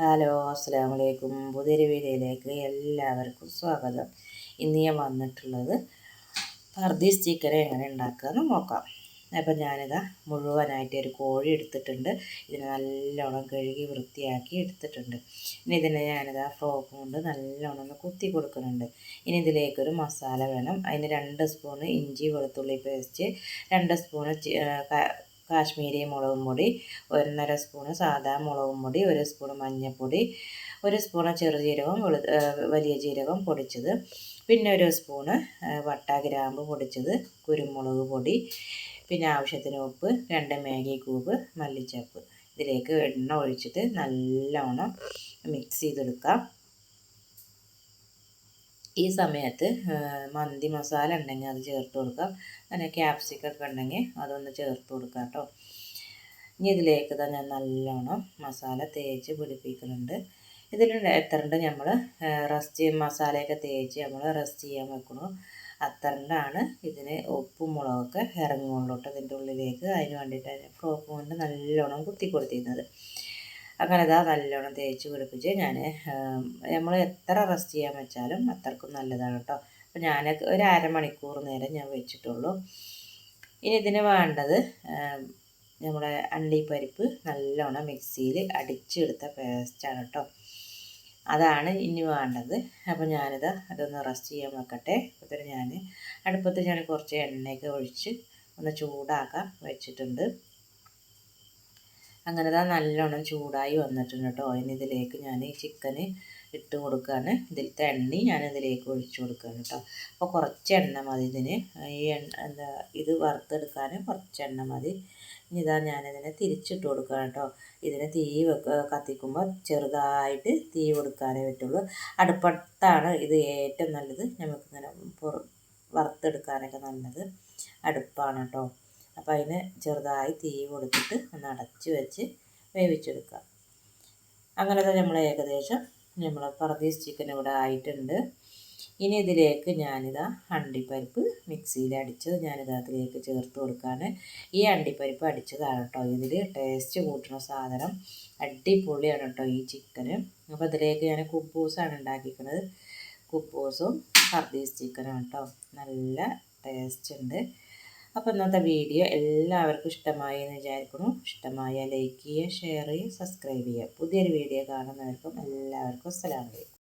Hello അസ്സാം വലൈക്കും പുതിയൊരു വീഡിയോയിലേക്ക് എല്ലാവർക്കും സ്വാഗതം. ഇന്ന് ഞാൻ വന്നിട്ടുള്ളത് പർദീസ് ചിക്കൻ എങ്ങനെ ഉണ്ടാക്കുകയെന്ന് നോക്കാം. അപ്പം ഞാനിതാ മുഴുവനായിട്ട് ഒരു കോഴി എടുത്തിട്ടുണ്ട്. ഇതിനെ നല്ലോണം കഴുകി വൃത്തിയാക്കി എടുത്തിട്ടുണ്ട്. ഇനി ഇതിനെ ഞാനിതാ ഫ്രോക്ക് കൊണ്ട് നല്ലോണം ഒന്ന് കുത്തി കൊടുക്കുന്നുണ്ട്. ഇനി ഇതിലേക്കൊരു മസാല വേണം. അതിന് രണ്ട് സ്പൂണ് ഇഞ്ചി വെളുത്തുള്ളി പേസ്റ്റ് രണ്ട് സ്പൂണ് കാശ്മീരി മുളകും പൊടി ഒന്നര സ്പൂണ് സാധാ മുളകും പൊടി ഒരു സ്പൂൺ മഞ്ഞൾപ്പൊടി ഒരു സ്പൂണ് ചെറുജീരകം വെളു വലിയ ജീരകം പൊടിച്ചത്. പിന്നെ ഒരു സ്പൂണ് വട്ട ഗ്രാമ്പ് പൊടിച്ചത് കുരുമുളക് പൊടി പിന്നെ ആവശ്യത്തിന് ഉപ്പ് രണ്ട് മാഗി ക്യൂബ് മല്ലിച്ചപ്പ്. ഇതിലേക്ക് എണ്ണ ഒഴിച്ചിട്ട് നല്ലോണം മിക്സ് ചെയ്തെടുക്കാം. ഈ സമയത്ത് മന്തി മസാല ഉണ്ടെങ്കിൽ അത് ചേർത്ത് കൊടുക്കാം അങ്ങനെ ക്യാപ്സിക്കൊക്കെ ഉണ്ടെങ്കിൽ അതൊന്ന് ചേർത്ത് കൊടുക്കാം കേട്ടോ. ഇനി ഇതിലേക്ക് തന്നെ ഞാൻ നല്ലോണം മസാല തേച്ച് പിടിപ്പിക്കുന്നുണ്ട്. ഇതിൽ എത്രണ്ട് നമ്മൾ റസ്റ്റ് മസാലയൊക്കെ തേച്ച് നമ്മൾ റസ്റ്റ് ചെയ്യാൻ വെക്കണം അത്രണ്ടാണ് ഇതിന് ഉപ്പും മുളകൊക്കെ ഇറങ്ങുള്ളൂ ഇതിന്റെ ഉള്ളിലേക്ക്. അതിന് വേണ്ടിയിട്ട് ഫ്രോക്ക് കൊണ്ട് നല്ലോണം കുത്തി കൊടുത്തിരുന്നത്. അങ്ങനെ ഇതാ നല്ലോണം തേച്ച് പിടിപ്പിച്ച് ഞാൻ നമ്മൾ എത്ര റെസ്റ്റ് ചെയ്യാൻ വെച്ചാലും അത്രക്കും നല്ലതാണ് കേട്ടോ. അപ്പോൾ ഞാൻ ഒരു അരമണിക്കൂർ നേരം ഞാൻ വെച്ചിട്ടുള്ളൂ. ഇനി ഇതിന് വേണ്ടത് നമ്മുടെ അണ്ടിപ്പരിപ്പ് നല്ലോണം മിക്സിയിൽ അടിച്ചെടുത്ത പേസ്റ്റാണ് കേട്ടോ. അതാണ് ഇനി വേണ്ടത്. അപ്പോൾ ഞാനിത് അതൊന്ന് റെസ്റ്റ് ചെയ്യാൻ വെക്കട്ടെ. അപ്പോൾ ഞാൻ അടുപ്പത്ത് ഞാൻ കുറച്ച് എണ്ണയൊക്കെ ഒഴിച്ച് ഒന്ന് ചൂടാക്കാൻ വെച്ചിട്ടുണ്ട്. അങ്ങനെ ഇതാ നല്ലോണം ചൂടായി വന്നിട്ടുണ്ട് കേട്ടോ ഇനി ഇതിലേക്ക് ഞാൻ ഈ ചിക്കന് ഇട്ട് കൊടുക്കുകയാണ് ഇതിലത്തെ എണ്ണ ഞാൻ ഇതിലേക്ക് ഒഴിച്ചു കൊടുക്കുകയാണ് കേട്ടോ അപ്പോൾ കുറച്ച് എണ്ണ മതി ഇതിന്. ഈ എണ്ണ എന്താ ഇത് വറുത്തെടുക്കാൻ കുറച്ച് എണ്ണ മതി. ഇനി ഇതാ ഞാനിതിനെ തിരിച്ചിട്ട് കൊടുക്കുകയാണ് കേട്ടോ ഇതിന് തീ കത്തിക്കുമ്പോൾ ചെറുതായിട്ട് തീ കൊടുക്കാനേ പറ്റുള്ളൂ. അടുപ്പത്താണ് ഇത് ഏറ്റവും നല്ലത്. നമുക്കിങ്ങനെ വറുത്തെടുക്കാനൊക്കെ നല്ലത്. അടുപ്പാണ് കേട്ടോ അപ്പോൾ അതിന് ചെറുതായി തീ കൊടുത്തിട്ട് ഒന്ന് അടച്ച് വെച്ച് വേവിച്ചെടുക്കുക. അങ്ങനെ തന്നെ നമ്മൾ ഏകദേശം നമ്മൾ പറദീസ് ചിക്കൻ ഇവിടെ ആയിട്ടുണ്ട്. ഇനി ഇതിലേക്ക് ഞാനിതാ അണ്ടിപ്പരിപ്പ് മിക്സിയിൽ അടിച്ചത് ഞാനിത് അതിലേക്ക് ചേർത്ത് കൊടുക്കുകയാണ് ഈ അണ്ടിപ്പരിപ്പ് അടിച്ചതാണ് കേട്ടോ. ഇതിൽ ടേസ്റ്റ് കൂട്ടുന്ന സാധനം അടിപൊളിയാണ് കേട്ടോ ഈ ചിക്കന്. അപ്പോൾ ഇതിലേക്ക് ഞാൻ കുബൂസാണ് ഉണ്ടാക്കിക്കുന്നത് കുബൂസും ഹർദീസ് ചിക്കനും കേട്ടോ. നല്ല ടേസ്റ്റ് ഉണ്ട്. അപ്പോൾ ഇന്നത്തെ വീഡിയോ എല്ലാവർക്കും ഇഷ്ടമായി എന്ന് വിചാരിക്കുന്നു. ഇഷ്ടമായ ലൈക്ക് ചെയ്യുക ഷെയർ ചെയ്യുക സബ്സ്ക്രൈബ് ചെയ്യുക. പുതിയൊരു വീഡിയോ കാണുന്നവർക്കും എല്ലാവർക്കും അസ്സലാമലൈക്കും